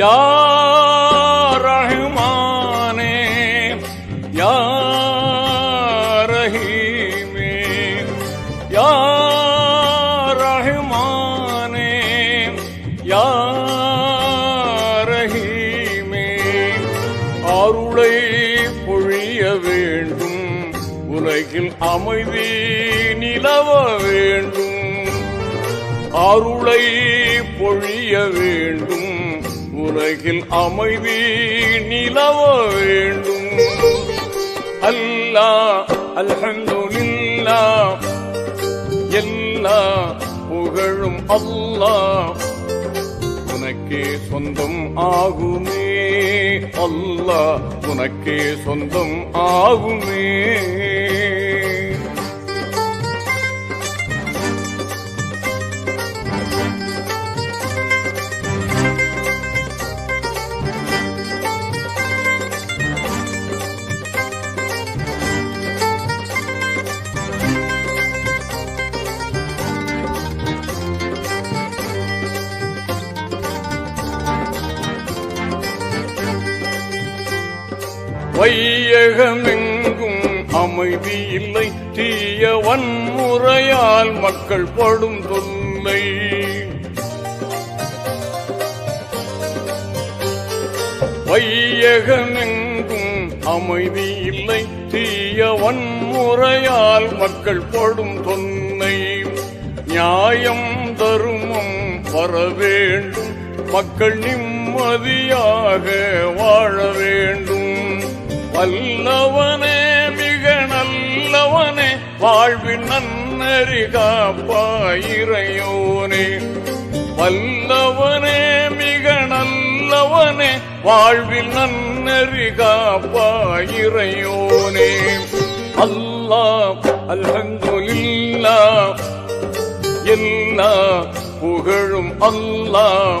யா ரஹ்மானே? யா ரஹீமே? அருளை பொழிய வேண்டும். உலகில் அமைதி நிலவ வேண்டும். அருளை பொழிய வேண்டும். உலகில் அமைதி நிலவ வேண்டும். அல்லா அல்ஹந்துலில்லா எல்லா புகழும் அல்லா. உனக்கே சொந்தம் ஆகுமே. அல்லா உனக்கே சொந்தம் ஆகுமே. வையகமெங்கும் அமைதி இல்லை. தீய வன்முறையால் மக்கள் படும் தொல்லை வையகமெங்கும் அமைதி இல்லை. தீய வன்முறையால் மக்கள் படும் தொன்னை நியாயம் தருமம் வர வேண்டும். மக்கள் நிம்மதியாக வாழ வேண்டும். வல்லவனே மிக நல்லவனே வாழ்வின் நன்னறி காப்பாயிரையோனே வல்லவனே மிக நல்லவனே வாழ்வில் நன்னறி காப்பாயிரையோனே அல்லாஹ் அல்ஹம்துலில்லாஹ் எல்லா புகழும் அல்லாஹ்.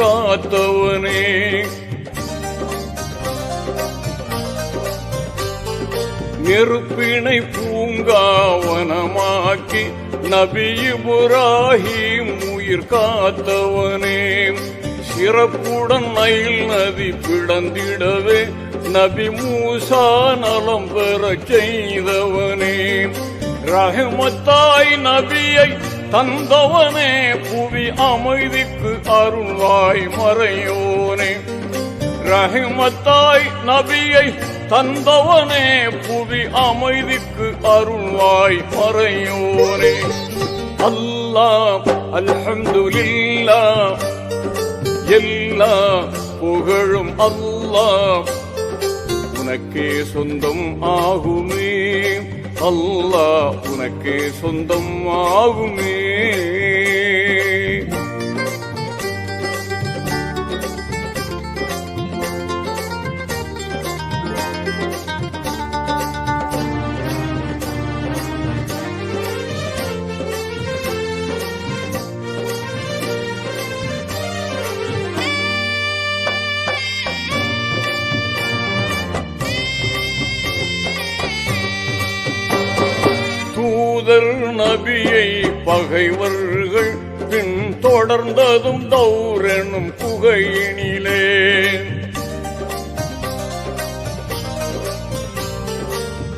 காத்தவனே. நெருப்பினை பூங்காவனமாக்கி நபி உயிர் காத்தவனே. சிறப்புடன் நயில் நதி பிளந்திடவே நபி மூசா நலம் பெற செய்தவனே. ரஹமத்தாய் நபியை தந்தவனே புவி அமைதிக்கு அருள்வாய் மறையோனே. ரஹிமத்தாய் நபியை தந்தவனே புவி அமைதிக்கு அருள்வாய் மறையோனே. அல்லா அல்ஹம்துலில்லாஹ். எல்லா புகழும் அல்லாஹ். உனக்கே சொந்தம் ஆகுமே. அல்லாஹ் உனக்கே சொந்தம் ஆகுமே. முதல் நபியை பகைவர்கள் பின் தொடர்ந்ததும் தௌரனும் குகையினிலே.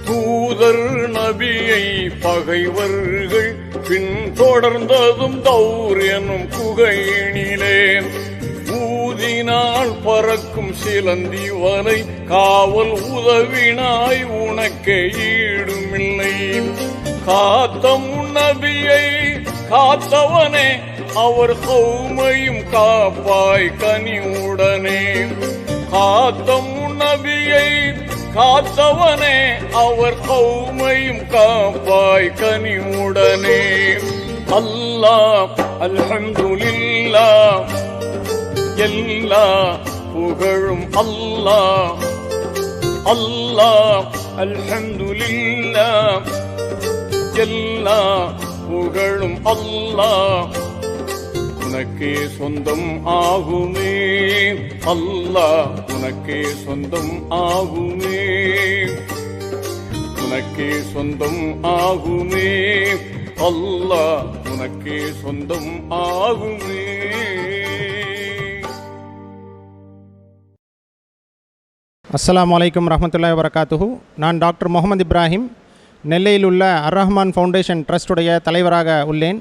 தூதர் நபியை பகைவர்கள் பின் தொடர்ந்ததும் தௌர் எனும் குகையினிலே. ஊதினால் பறக்கும் சிலந்தி வரை காவல் உதவினாய் உனக்கே ஈடுமில்லை. காத்த முன்னபியை காத்தவனே அவர் கௌமையும் காப்பாய் கனிவுடனே. காத்த முன்னபியை காத்தவனே அவர் கௌமையும் காப்பாய் கனிவுடனே. அல்லாஹ் அல்ஹம்துலில்லாஹ் எல்லா புகழும் அல்லாஹ். அல்லாஹ் அல்ஹம்துலில்லாஹ். எல்லா புகழும் அல்லா. உனக்கே சொந்தம் ஆகுமே. அல்லா உனக்கே சொந்தம் ஆகுமே. உனக்கே சொந்தம் ஆகுமே. அல்லா உனக்கே சொந்தம் ஆகுமே. அஸ்லாம் வலைக்கம் ரஹமத்துல்லாய் வரகாத்துஹூ நான் டாக்டர் முகமது இப்ராஹிம். நெல்லையில் உள்ள அர் ரஹ்மான் ஃபவுண்டேஷன் ட்ரஸ்டுடைய தலைவராக உள்ளேன்.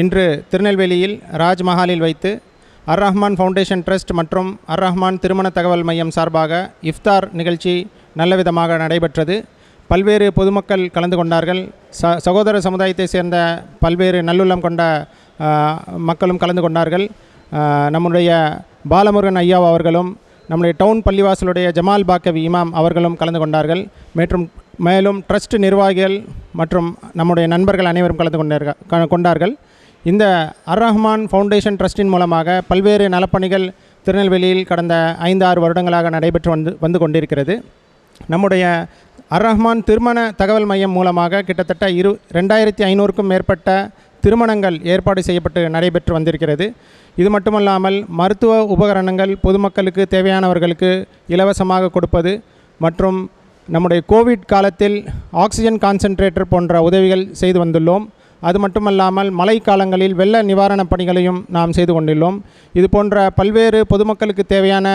இன்று திருநெல்வேலியில் ராஜ்மஹாலில் வைத்து அர் ரஹ்மான் ஃபவுண்டேஷன் ட்ரஸ்ட் மற்றும் அர் ரஹ்மான் திருமண தகவல் மையம் சார்பாக இஃப்தார் நிகழ்ச்சி நல்லவிதமாக நடைபெற்றது. பல்வேறு பொதுமக்கள் கலந்து கொண்டார்கள். ச சகோதர சமுதாயத்தை சேர்ந்த பல்வேறு நல்லுள்ளம் கொண்ட மக்களும் கலந்து கொண்டார்கள். நம்முடைய பாலமுருகன் ஐயா அவர்களும் நம்முடைய டவுன் பள்ளிவாசலுடைய ஜமால் பாக்கவி இமாம் அவர்களும் கலந்து கொண்டார்கள். மற்றும் மேலும் ட்ரஸ்ட் நிர்வாகிகள் மற்றும் நம்முடைய நண்பர்கள் அனைவரும் கலந்து கொண்டார்கள் க- கொண்டார்கள். இந்த அர் ரஹ்மான் ஃபவுண்டேஷன் ட்ரஸ்டின் மூலமாக பல்வேறு நலப்பணிகள் திருநெல்வேலியில் கடந்த ஐந்து ஆறு வருடங்களாக நடைபெற்று வந்து வந்து கொண்டிருக்கிறது. நம்முடைய அர் ரஹ்மான் திருமண தகவல் மையம் மூலமாக கிட்டத்தட்ட இரு ரெண்டாயிரத்தி ஐநூறுக்கும் மேற்பட்ட திருமணங்கள் ஏற்பாடு செய்யப்பட்டு நடைபெற்று வந்திருக்கிறது. இது மட்டுமல்லாமல் மருத்துவ உபகரணங்கள் பொதுமக்களுக்கு தேவையானவர்களுக்கு இலவசமாக கொடுப்பது மற்றும் நம்முடைய கோவிட் காலத்தில் ஆக்சிஜன் கான்சென்ட்ரேட்டர் போன்ற உதவிகள் செய்து வந்துள்ளோம். அது மட்டுமல்லாமல் மழை காலங்களில் வெள்ள நிவாரணப் பணிகளையும் நாம் செய்து கொண்டுள்ளோம். இது போன்ற பல்வேறு பொதுமக்களுக்கு தேவையான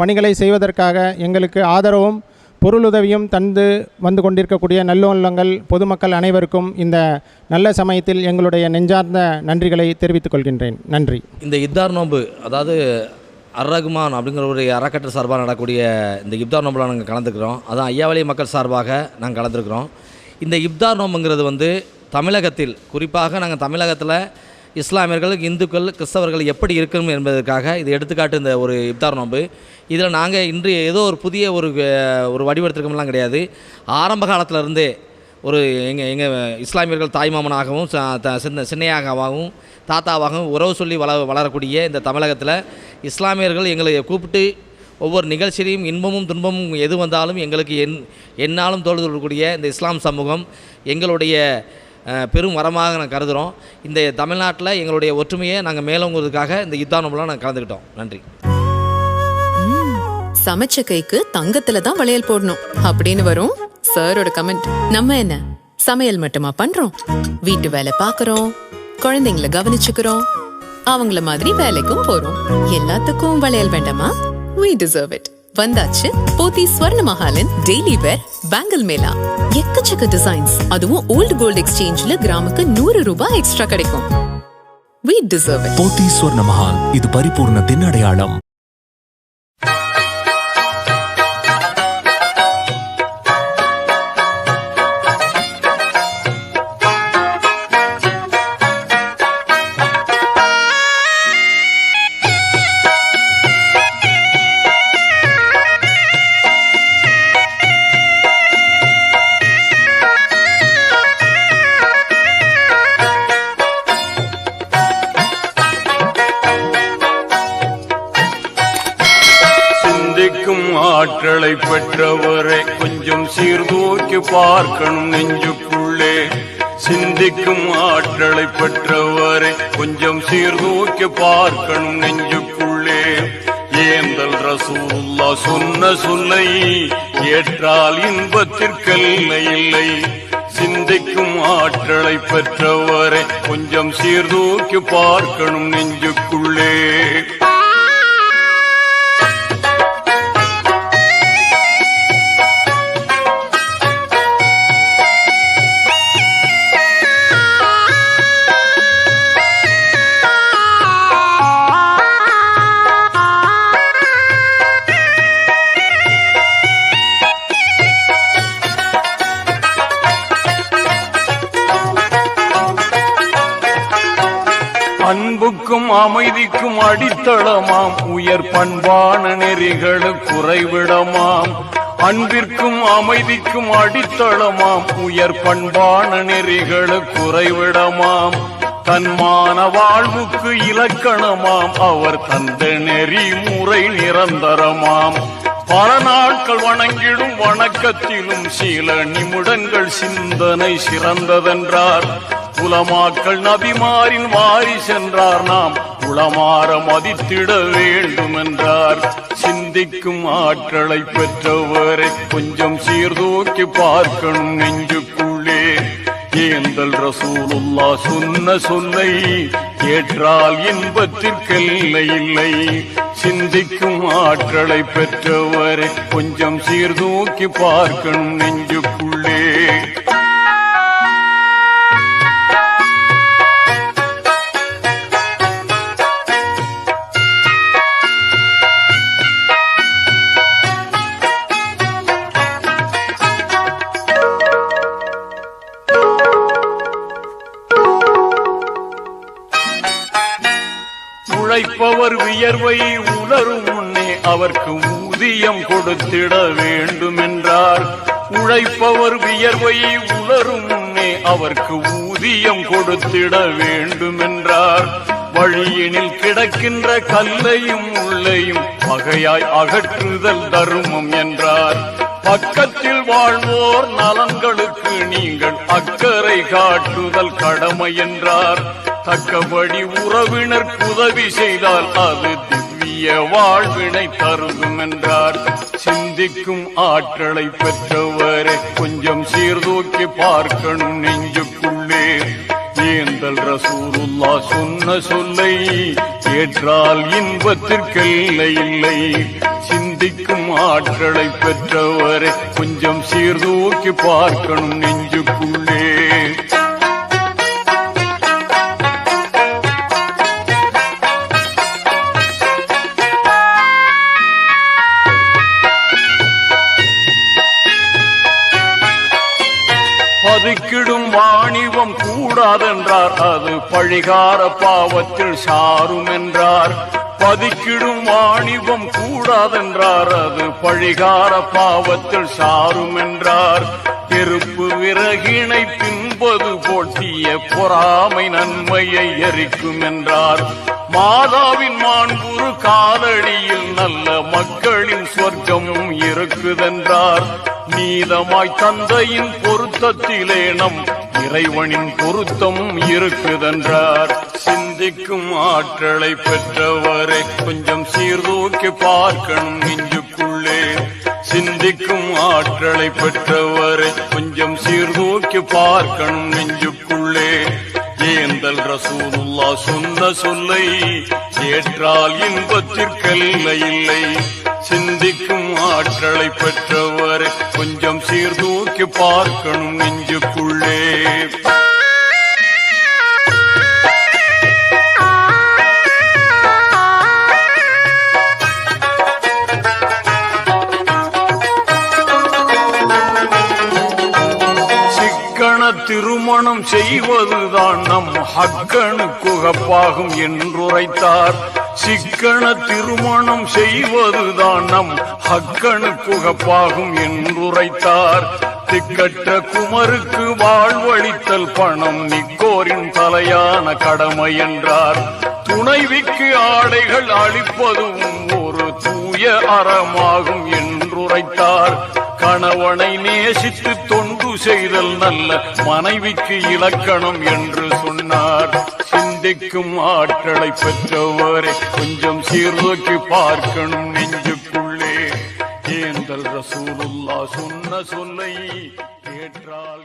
பணிகளை செய்வதற்காக எங்களுக்கு ஆதரவும் பொருளுதவியும் தந்து வந்து கொண்டிருக்கக்கூடிய நல்லுள்ளங்கள் பொதுமக்கள் அனைவருக்கும் இந்த நல்ல சமயத்தில் எங்களுடைய நெஞ்சார்ந்த நன்றிகளை தெரிவித்துக் கொள்கின்றேன். நன்றி. இந்த இத்தார் நோன்பு அதாவது அர்ரகுமான் அப்படிங்கிற ஒரு அறக்கட்டளை சார்பாக நடக்கக்கூடிய இந்த இப்தார் நோம்பில் நாங்கள் கலந்துக்கிறோம். அதான் ஐயாவளி மக்கள் சார்பாக நாங்கள் கலந்துருக்கிறோம் இந்த இப்தார் நோம்புங்கிறது வந்து தமிழகத்தில் குறிப்பாக நாங்கள் தமிழகத்தில் இஸ்லாமியர்கள் இந்துக்கள் கிறிஸ்தவர்கள் எப்படி இருக்கணும் என்பதற்காக இது எடுத்துக்காட்டு இந்த ஒரு இப்தார் நோன்பு. இதில் நாங்கள் இன்று ஏதோ ஒரு புதிய ஒரு ஒரு வடிவெடுத்திருக்கோம்லாம் கிடையாது. ஆரம்ப காலத்திலருந்தே ஒரு எங்கள் எங்கள் இஸ்லாமியர்கள் தாய்மாமனாகவும் ச- த- சின்ன சின்னையாகவும் தாத்தாவாகவும் உறவு சொல்லி வள வளரக்கூடிய இந்த தமிழகத்தில் இஸ்லாமியர்கள் எங்களை கூப்பிட்டு ஒவ்வொரு நிகழ்ச்சியிலையும் இன்பமும் துன்பமும் எது வந்தாலும் எங்களுக்கு என் என்னாலும் தோல் இந்த இஸ்லாம் சமூகம் எங்களுடைய பெரும் வரமாக நாங்கள் கருதுகிறோம் இந்த தமிழ்நாட்டில் எங்களுடைய ஒற்றுமையை நாங்கள் மேலோங்கிறதுக்காக இந்த யுத்தானம்லாம் நாங்கள் கலந்துக்கிட்டோம். நன்றி. சமைச்ச கைக்கு தங்கத்துல தான் வளையல் போடணும். அப்படின்னு வரும் சாரோட கமெண்ட் நம்ம என்ன? சமையல் மட்டுமா பண்றோம்? வீட்டு வேலை பார்க்கறோம் குழந்தைங்கள கவனிச்சுக்கிறோம். அவங்கள மாதிரி வேலைக்கும் போறோம். எல்லாத்துக்கும் வளையல் வேண்டாமா? வி டிசர்வ் இட் வந்தாச்சு போத்தி ஸ்வர்ண மஹாலின் டெய்லி வேர் பேங்கல் மேளா எக்கச்சக்க டிசைன்ஸ் அதுவும் ஓல்டு கோல்ட் எக்ஸ்சேஞ்ச்ல கிராமுக்கு நூறு ரூபாய் எக்ஸ்ட்ரா கிடைக்கும். வி டிசர்வ் போத்தி ஸ்வர்ண மஹால் இது பரிபூர்ணத்தின் அடையாளம் பார்க்கணும் நெஞ்சுக்குள்ளே. சிந்திக்கும் ஆற்றலை பெற்றவரை கொஞ்சம் சீர்தூக்கி பார்க்கணும் நெஞ்சுக்குள்ளே. ஏந்தல் ரசூல்லா சொன்ன சொல்லை ஏற்றால் இன்பத்திற்கல்ல இல்லை. சிந்திக்கும் ஆற்றலை பெற்றவரை கொஞ்சம் சீர்தூக்கி பார்க்கணும் நெஞ்சுக்குள்ளே. அமைதிக்கும் அடித்தளமாம். உயர் பண்பான நெறிகளு குறைவிடமாம். அன்பிற்கும் அமைதிக்கும் அடித்தளமாம். உயர் பண்பான நெறிகளு குறைவிடமாம். தன்மான வாழ்வுக்கு இலக்கணமாம். அவர் தந்த நெறி முறை நிரந்தரமாம். பல நாட்கள் வணங்கிடும் வணக்கத்திலும் சில நிமிடங்கள் சிந்தனை சிறந்ததென்றார். குலமாக்கள் நபிமாரின் வாரி சென்றார் நாம். புலமாற மதித்திட வேண்டும் என்றார் சிந்திக்கும் ஆற்றலை பெற்றவரை கொஞ்சம் சீர்தூக்கி பார்க்கணும் நெஞ்சுக்குள்ளே. ஏந்தல் ரசூலுல்லா சொன்ன சொல்லை ஏற்றால் இன்பத்திற்கில்லை இல்லை. சிந்திக்கும் ஆற்றலை பெற்றவரை கொஞ்சம் சீர்தூக்கி பார்க்கணும் நெஞ்சுக்குள்ளே. அவர் வியர்வை உணரும் முன்னே அவர்க்கு ஊதியம் கொடுத்திட வேண்டும் என்றார் உழைப்பவர் வியர்வை உணரும் முன்னே அவர்க்கு ஊதியம் கொடுத்திட வேண்டும் என்றார் வழியினில் கிடக்கின்ற கல்லையும் உள்ளையும் பகையாய் அகற்றுதல் தருமம் என்றார். பக்கத்தில் வாழ்வோர் நலன்களுக்கு நீங்கள் அக்கறை காட்டுதல் கடமை என்றார். தக்கபடி உறவினர் உதவி செய்தால் அது திவ்ய வாழ்வினை தருதும் என்றார். சிந்திக்கும் ஆற்றலை பெற்றவரை கொஞ்சம் சீர்தூக்கி பார்க்கணும் நெஞ்சுக்குள்ளே. ஏந்தல் ரசூருல்லா சொன்ன சொல்லை ஏற்றால் இன்பத்திற்கில்லை இல்லை. சிந்திக்கும் ஆற்றலை பெற்றவரை கொஞ்சம் சீர்தூக்கி பார்க்கணும் நெஞ்சுக்குள்ளே. பதுக்கிடும் வாணிபம் கூடாதென்றார். அது பழிகார பாவத்தில் சாரும் என்றார் பதுக்கிடும் வாணிபம் கூடாதென்றார். அது பழிகார பாவத்தில் சாரும் என்றார் பெருப்பு விறகினை பின்பது போட்டிய பொறாமை நன்மையை எரிக்கும் என்றார் மாதாவின் மாண்புரு காலடியில் நல்ல மக்களின் சொர்க்கம் இருக்குதென்றார். நீதமாய் தந்தையின் பொருத்தத்திலே நம் இறைவனின் பொருத்தம் இருக்குதென்றார். சிந்திக்கும் ஆற்றலை பெற்றவரை கொஞ்சம் சீர்தூக்கி பார்க்கணும் நெஞ்சுக்குள்ளே. சிந்திக்கும் ஆற்றலை பெற்றவரை கொஞ்சம் சீர்தூக்கி பார்க்கணும் நெஞ்சுக்குள்ளே. ஏந்தல் ரசூலுல்லா சொன்ன சொல்லை ஏற்றால் இன்பத்திற்கல்ல இல்லை. சிந்திக்கும் ஆற்றலை பெற்றவர் கொஞ்சம் சீர்தூக்கி பார்க்கணும் நெஞ்சுக்குள்ளே. திருமணம் செய்வதுதான் நம் ஹக்கனு குகப்பாகும் என்றுரைத்தார். சிக்கன திருமணம் செய்வதுதான் நம் ஹக்கனு குகப்பாகும் என்றுரைத்தார். திக்கற்ற குமருக்கு வாழ்வழித்தல் பணம் நிக்கோரின் தலையான கடமை என்றார். துணைவிக்கு ஆடைகள் அளிப்பதும் ஒரு தூய அறமாகும் என்றுரைத்தார். கணவனை நேசித்து தொண்டு செய்தல் நல்ல மனைவிக்கு இலக்கணம் என்று சொன்னார். சிந்திக்கும் ஆற்றலை பெற்றவரை கொஞ்சம் சீர்தூக்கி பார்க்கணும் நெஞ்சுக்குள்ளே. ஏந்தல் ரசூலுல்லா சொன்ன சொல்லை கேட்டால்